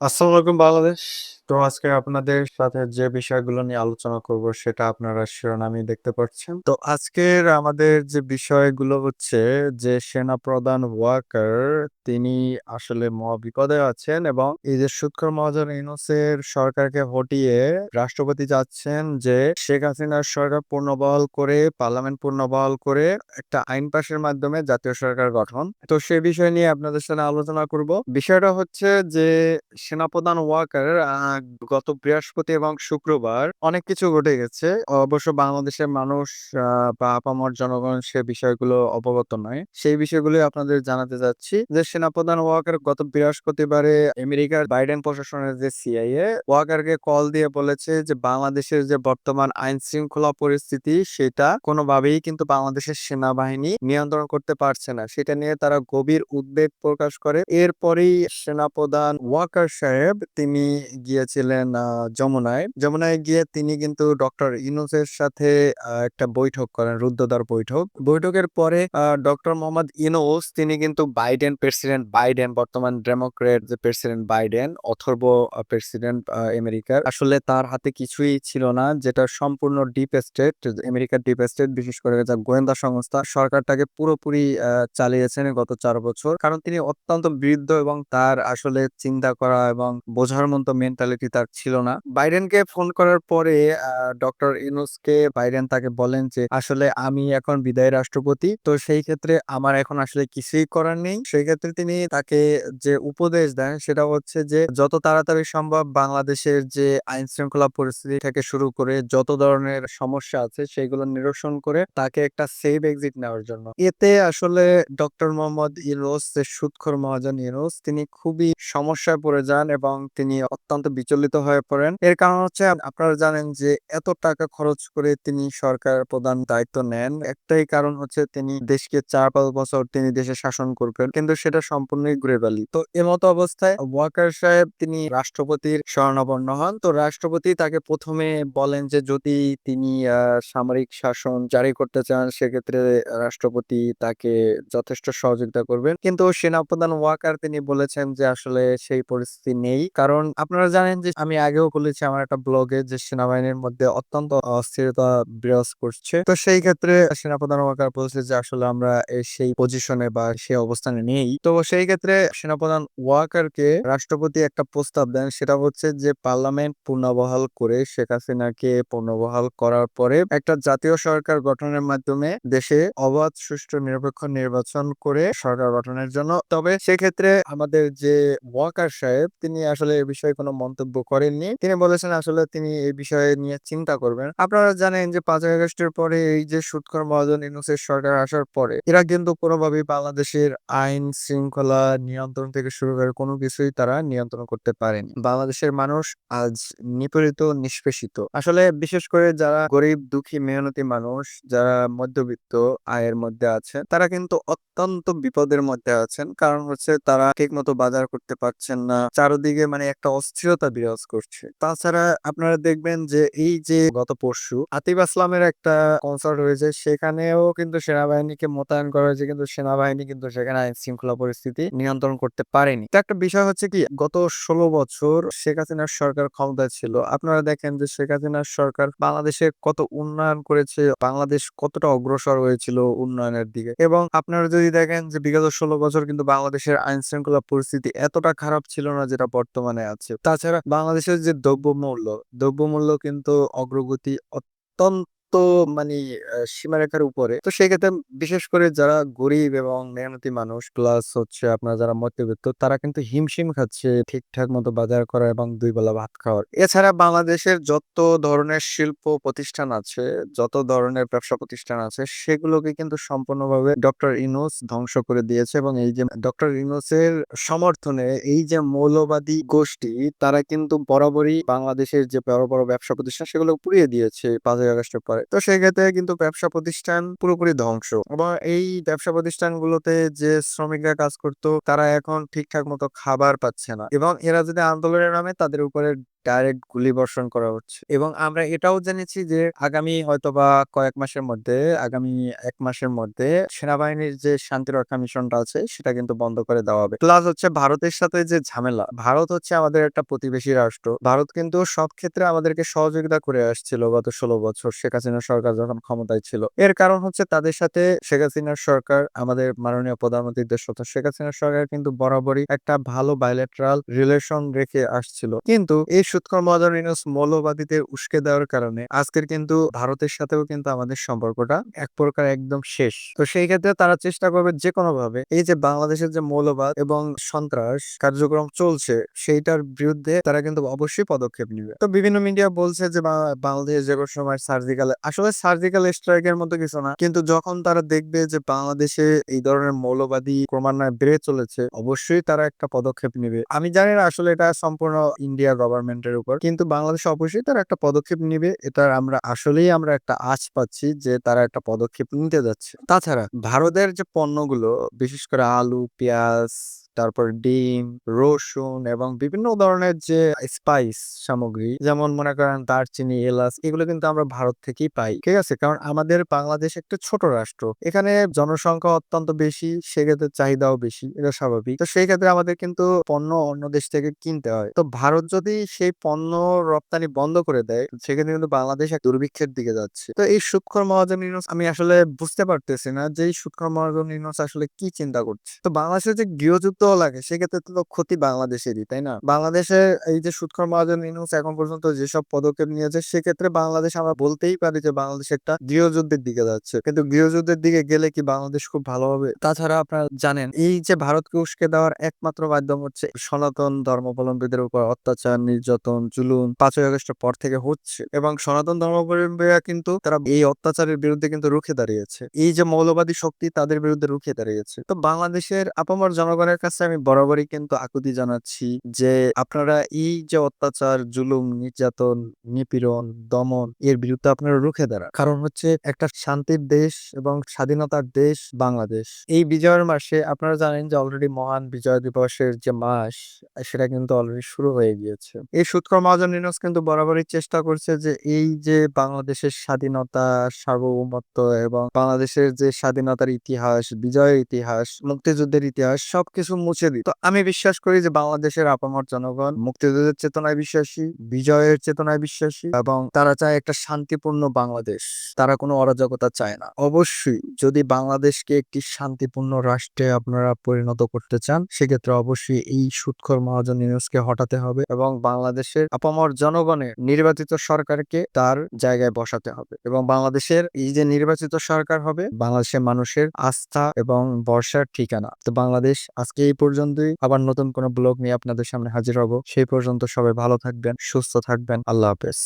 আসসালামু আলাইকুম বাংলাদেশ। তো আজকে আপনাদের সাথে যে বিষয়গুলো নিয়ে আলোচনা করব সেটা আপনারা শিরোনামেই দেখতে পাচ্ছেন। তো আজকের আমাদের যে বিষয়গুলো হচ্ছে যে সেনা প্রধান ওয়াকার তিনি আসলে মহাবিপদে আছেন এবং এই যে সুৎখর মহাজন ইউনূসের সরকারকে হটিয়ে রাষ্ট্রপতি চাচ্ছেন যে শেখ হাসিনার সরকার পুনর্বহাল করে, পার্লামেন্ট পুনর্বহাল করে একটা আইন পাশের মাধ্যমে জাতীয় সরকার গঠন। তো সে বিষয় নিয়ে আপনাদের সাথে আলোচনা করব। বিষয়টা হচ্ছে যে সেনাপ্রধান ওয়াকার গত বৃহস্পতি এবং শুক্রবার অনেক কিছু ঘটে গেছে। অবশ্য বাংলাদেশের মানুষ বা আপামর জনগণ সে বিষয়গুলো অবগত নয়। সেই বিষয়গুলোই আপনাদের জানাতে চাচ্ছি যে, সেনাপ্রধান ওয়াকার গত বৃহস্পতিবারে আমেরিকার বাইডেন প্রশাসনের যে সিআইএ, ওয়াকারকে কল দিয়ে বলেছে যে, বাংলাদেশের যে বর্তমান আইন শৃঙ্খলা পরিস্থিতি, সেটা কোনোভাবেই কিন্তু বাংলাদেশের সেনাবাহিনী নিয়ন্ত্রণ করতে পারছে না। সেটা নিয়ে তারা গভীর উদ্বেগ প্রকাশ করে। এরপরেই সেনাপ্রধান ওয়াকার সাহেব, তিনি গিয়েছিলেন আ যমুনায়। যমুনায় গিয়ে তিনি কিন্তু ডক্টর ইউনূসের সাথে আ একটা বৈঠক করেন, রুদ্ধদ্বার বৈঠক। বৈঠকের পরে আ ডক্টর মোহাম্মদ ইউনূস তিনি কিন্তু বাইডেন প্রেসিডেন্ট বাইডেন বর্তমান ডেমোক্রেট যে প্রেসিডেন্ট বাইডেন অথর্ব প্রেসিডেন্ট আ আমেরিকার। আসলে তার হাতে কিছুই ছিল না যেটা সম্পূর্ণ ডিপ স্টেট আমেরিকার ডিপ স্টেট বিশেষ করে যা গোয়েন্দা সংস্থা সরকারটাকে পুরোপুরি আ চালিয়েছেন গত চার বছর। কারণ তিনি অত্যন্ত বৃদ্ধ এবং তার আসলে চিন্তা করা এবং বোঝার মতো মেন্টালিটি তার ছিল না। বাইডেনকে ফোন করার পরে ডক্টর ইউনূসকে বাইডেন তাকে বলেন যে, "আসলে আমি এখন বিদায়ী রাষ্ট্রপতি। তো সেই ক্ষেত্রে আমার এখন আসলে কিছুই করার নেই।" সেই ক্ষেত্রে তিনি তাকে যে উপদেশ দেন সেটা হচ্ছে যে, যত তাড়াতাড়ি সম্ভব বাংলাদেশের যে আইন শৃঙ্খলা পরিস্থিতি থেকে শুরু করে যত ধরনের সমস্যা আছে সেগুলো নিরসন করে তাকে একটা সেফ এক্সিট নেওয়ার জন্য। এতে আসলে ডক্টর মোহাম্মদ ইউনূস সুৎখোর মহাজন ইউনূস তিনি খুবই সমস্যায় পড়ে যান এবং তিনি অত্যন্ত বিচলিত হয়ে পড়েন। এর কারণ হচ্ছে আপনারা জানেন যে এত টাকা খরচ করে তিনি সরকার প্রধান দায়িত্ব নেন। একটাই কারণ হচ্ছে তিনি দেশকে ৪-৫ বছর তিনি দেশে শাসন করবেন। কিন্তু সেটা সম্পূর্ণই ঘুরেবালি। তো এমতো অবস্থায় ওয়াকার সাহেব তিনি রাষ্ট্রপতির শরণাপন্ন হন। তো রাষ্ট্রপতি তাকে প্রথমে বলেন যে যদি তিনি সামরিক শাসন জারি করতে চান, সেক্ষেত্রে রাষ্ট্রপতি তাকে যথেষ্ট সহযোগিতা করবেন। কিন্তু সেনাপ্রধান ওয়াকার তিনি বলেছেন যে আসলে সেই পরিস্থিতি নেই। কারণ আপনারা জানেন যে, আমি আগেও বলেছি আমার একটা ব্লগে যে, সেনাবাহিনীর মধ্যে অত্যন্ত অস্থিরতা বিরাজ করছে। তো সেই ক্ষেত্রে সেনাপ্রধান ওয়াকার বলছে যে, আসলে আমরা সেই পজিশনে বা সেই অবস্থানে নেই। তো সেই ক্ষেত্রে সেনাপ্রধান ওয়াকারকে রাষ্ট্রপতি একটা প্রস্তাব দেন সেটা হচ্ছে যে, পার্লামেন্ট পুনর্বহাল করে শেখ হাসিনাকে পুনর্বহাল করার পরে একটা জাতীয় সরকার গঠনের মাধ্যমে দেশে অবাধ, সুষ্ঠু, নিরপেক্ষ নির্বাচন করে সরকার গঠনের জন্য। তবে সেক্ষেত্রে আমাদের যে ওয়াকার সাহেব, তিনি আসলে এ বিষয়ে কোনো মন্তব্য করেননি। তিনি বলেছেন আসলে তিনি এই বিষয়ে নিয়ে চিন্তা করবেন। আপনারা জানেন যে ৫ই আগস্টের পরে এই যে সুৎখোর মহাজন ইউনূসের সরকার আসার পরে এরা কিন্তু কোনোভাবেই বাংলাদেশের আইন শৃঙ্খলা নিয়ন্ত্রণ থেকে শুরু করে কোনো কিছুই তারা নিয়ন্ত্রণ করতে পারেনি। বাংলাদেশের মানুষ আজ নিপীড়িত নিষ্পেষিত। আসলে বিশেষ করে যারা গরিব, দুঃখী, মেহনতি মানুষ যারা মধ্যবিত্ত আয়ের মধ্যে আছেন তারা কিন্তু অত্যন্ত বিপদের মধ্যে আছেন। কারণ হচ্ছে তারা ঠিকমতো বাজার করতে পারছেন না। চারদিকে মানে একটা অস্থিরতা বিরাজ করছে। তাছাড়া আপনারা দেখবেন যে এই যে গত পরশু আতিফ আসলামের একটা কনসার্ট হয়েছে সেখানেও কিন্তু সেনাবাহিনীকে মোতায়েন করা হয়েছে কিন্তু সেনাবাহিনী কিন্তু সেখানে আইন শৃঙ্খলা পরিস্থিতি নিয়ন্ত্রণ করতে পারেনি। তো একটা বিষয় হচ্ছে কি গত ১৬ বছর শেখ হাসিনার সরকার ক্ষমতায় ছিল। আপনারা দেখেন যে শেখ হাসিনার সরকার বাংলাদেশে কত উন্নয়ন করেছে, বাংলাদেশ কতটা অগ্রসর হয়েছিল উন্নয়নের দিকে। এবং আপনারা যদি দেখেন যে বিগত ১৬ বছর কিন্তু বাংলাদেশের আইন শৃঙ্খলা পরিস্থিতি এতটা খারাপ ছিল না যেটা বর্তমানে আছে। তাছাড়া বাংলাদেশের যে দ্রব্যমূল্য, দ্রব্যমূল্য কিন্তু অগ্রগতি অত্যন্ত মানি আ সীমারেখার উপরে। তো সেক্ষেত্রে বিশেষ করে যারা গরিব এবং মেহনতি মানুষ প্লাস হচ্ছে আপনার যারা মধ্যবিত্ত তারা কিন্তু হিমশিম খাচ্ছে ঠিকঠাক মতো বাজার করা এবং ২ বেলা ভাত খাওয়ার। এছাড়া বাংলাদেশের যত ধরনের শিল্প প্রতিষ্ঠান আছে, যত ধরনের ব্যবসা প্রতিষ্ঠান আছে সেগুলোকে কিন্তু সম্পূর্ণভাবে ডক্টর ইউনূস ধ্বংস করে দিয়েছে এবং এই যে ডক্টর ইউনূসের সমর্থনে এই যে মৌলবাদী গোষ্ঠী তারা কিন্তু বরাবরই বাংলাদেশের যে বড়, বড় ব্যবসা প্রতিষ্ঠান সেগুলো পুড়িয়ে দিয়েছে ৫ই আগস্টের পরে। তো সেক্ষেত্রে কিন্তু ব্যবসা প্রতিষ্ঠান পুরোপুরি ধ্বংস। আবার এই ব্যবসা প্রতিষ্ঠানগুলোতে যে শ্রমিকরা কাজ করত, তারা এখন ঠিকঠাক মতো খাবার পাচ্ছে না। এবং এরা যদি আন্দোলনের নামে তাদের উপরে ডাইরেক্ট গুলি বর্ষণ করা হচ্ছে। এবং আমরা এটাও জেনেছি যে আগামী হয়তোবা কয়েক মাসের মধ্যে, আগামী এক মাসের মধ্যে সেনাবাহিনীর যে শান্তিরক্ষা মিশনটা আছে, সেটা কিন্তু বন্ধ করে দেওয়া হবে। প্লাস হচ্ছে ভারতের সাথে যে ঝামেলা, ভারত হচ্ছে আমাদের একটা প্রতিবেশী রাষ্ট্র। ভারত কিন্তু সব ক্ষেত্রে আমাদেরকে সহযোগিতা করে আসছিল গত ষোলো বছর, শেখ হাসিনা সরকার যখন ক্ষমতায় ছিল। এর কারণ হচ্ছে তাদের সাথে শেখ হাসিনার সরকার, আমাদের মাননীয় প্রধানমন্ত্রী দেশরত্ন শেখ হাসিনার সরকার কিন্তু বরাবরই একটা ভালো বাইলেট্রাল রিলেশন রেখে আসছিল। কিন্তু এই সুৎকর মজার ইউনুস মৌলবাদীদের উস্কে দেওয়ার কারণে আজকের কিন্তু ভারতের সাথেও কিন্তু আমাদের সম্পর্কটা এক প্রকার একদম শেষ। তো সেই ক্ষেত্রে তারা চেষ্টা করবে যে কোনো ভাবে এই যে বাংলাদেশের যে মৌলবাদ এবং সন্ত্রাস কার্যক্রম চলছে সেইটার বিরুদ্ধে তারা কিন্তু অবশ্যই পদক্ষেপ নিবে। তো বিভিন্ন মিডিয়া বলছে যে বাংলাদেশ যে কোনো সময় সার্জিক্যাল, আসলে সার্জিক্যাল স্ট্রাইকের মতো কিছু না, কিন্তু যখন তারা দেখবে যে বাংলাদেশে এই ধরনের মৌলবাদী ক্রমান্বয়ে বেড়ে চলেছে, অবশ্যই তারা একটা পদক্ষেপ নিবে। আমি জানি না আসলে এটা সম্পূর্ণ ইন্ডিয়া গভর্নমেন্টের উপর। কিন্তু বাংলাদেশ অবশ্যই তারা একটা পদক্ষেপ নিবে। এটার আমরা, আসলেই আমরা একটা আশ পাচ্ছি যে তারা একটা পদক্ষেপ নিতে যাচ্ছে। তাছাড়া ভারতের যে পণ্যগুলো, বিশেষ করে আলু, পেঁয়াজ তারপর ডিম, রসুন এবং বিভিন্ন ধরনের যে স্পাইস সামগ্রী, যেমন মনে করেন দারচিনি, এলাচ, এগুলো কিন্তু আমরা ভারত থেকেই পাই, ঠিক আছে? কারণ আমাদের বাংলাদেশ একটা ছোট রাষ্ট্র, এখানে জনসংখ্যা অত্যন্ত বেশি, সেক্ষেত্রে চাহিদাও বেশি, এটা স্বাভাবিক। তো সেই ক্ষেত্রে আমাদের কিন্তু পণ্য অন্য দেশ থেকে কিনতে হয়। তো ভারত যদি সেই পণ্য রপ্তানি বন্ধ করে দেয়, সেক্ষেত্রে কিন্তু বাংলাদেশ এক দুর্ভিক্ষের দিকে যাচ্ছে। তো এই সুৎখর মহাজন ইউনুস আমি আসলে বুঝতে পারতেছি না যে সুৎখর মহাজন ইউনুস আসলে কি চিন্তা করছে? তো বাংলাদেশের যে গৃহযুদ্ধ লাগে। সেক্ষেত্রে তো ক্ষতি বাংলাদেশেরই, তাই না? বাংলাদেশে এই যে সুৎখর মহাজন ইউনুস এখন পর্যন্ত যেসব পদক্ষেপ নিয়েছে, সেক্ষেত্রে বাংলাদেশ আমরা বলতেই পারি যে বাংলাদেশ একটা গৃহযুদ্ধের দিকে যাচ্ছে। কিন্তু গৃহযুদ্ধের দিকে গেলে কি বাংলাদেশ খুব ভালো হবে? তাছাড়া আপনারা জানেন, এই যে ভারতকে উস্কে দেওয়ার একমাত্র মাধ্যম হচ্ছে সনাতন ধর্মাবলম্বীদের উপর অত্যাচার, নির্যাতন, জুলুম, পাঁচই আগস্টের পর থেকে হচ্ছে। এবং সনাতন ধর্মাবলম্বীরা কিন্তু তারা এই অত্যাচারের বিরুদ্ধে কিন্তু রুখে দাঁড়িয়েছে। এই যে মৌলবাদী শক্তি তাদের বিরুদ্ধে রুখে দাঁড়িয়েছে। তো বাংলাদেশের আপামর জনগণের কাছে আমি বরাবরই কিন্তু আকুতি জানাচ্ছি যে, আপনারা এই যে অত্যাচার, জুলুম, নির্যাতন, নিপীড়ন, দমন এর বিরুদ্ধে আপনারা রুখে দাঁড়ান। কারণ হচ্ছে একটা শান্তির দেশ এবং স্বাধীনতার দেশ বাংলাদেশ। এই বিজয়ের মাসে আপনারা জানেন যে অলরেডি মহান বিজয় দিবসের যে মাস, সেটা কিন্তু অলরেডি শুরু হয়ে গিয়েছে। এই সুৎকর মহাজন ইউনুস কিন্তু বরাবরই চেষ্টা করছে যে, এই যে বাংলাদেশের স্বাধীনতা, সার্বভৌমত্ব এবং বাংলাদেশের যে স্বাধীনতার ইতিহাস, বিজয়ের ইতিহাস, মুক্তিযুদ্ধের ইতিহাস, সবকিছু মুছে দিই। তো আমি বিশ্বাস করি যে বাংলাদেশের আপামর জনগণ মুক্তিযুদ্ধের চেতনায় বিশ্বাসী, বিজয়ের চেতনায় বিশ্বাসী এবং তারা চায় একটা শান্তিপূর্ণ বাংলাদেশ। তারা কোনো অরাজকতা চায় না। অবশ্যই যদি বাংলাদেশকে একটি শান্তিপূর্ণ রাষ্ট্রে আপনারা পরিণত করতে চান, সেক্ষেত্রে অবশ্যই এই সুৎখর মহাজন ইউনুসকে হটাতে হবে এবং বাংলাদেশের আপামর জনগণের নির্বাচিত সরকারকে তার জায়গায় বসাতে হবে এবং বাংলাদেশের এই যে নির্বাচিত সরকার হবে, বাংলাদেশের মানুষের আস্থা এবং বর্ষার ঠিকানা। তো বাংলাদেশ আজকে এই পর্যন্তই। আবার নতুন কোনো ব্লগ নিয়ে আপনাদের সামনে হাজির হব। সেই পর্যন্ত সবাই ভালো থাকবেন, সুস্থ থাকবেন। আল্লাহ হাফেজ।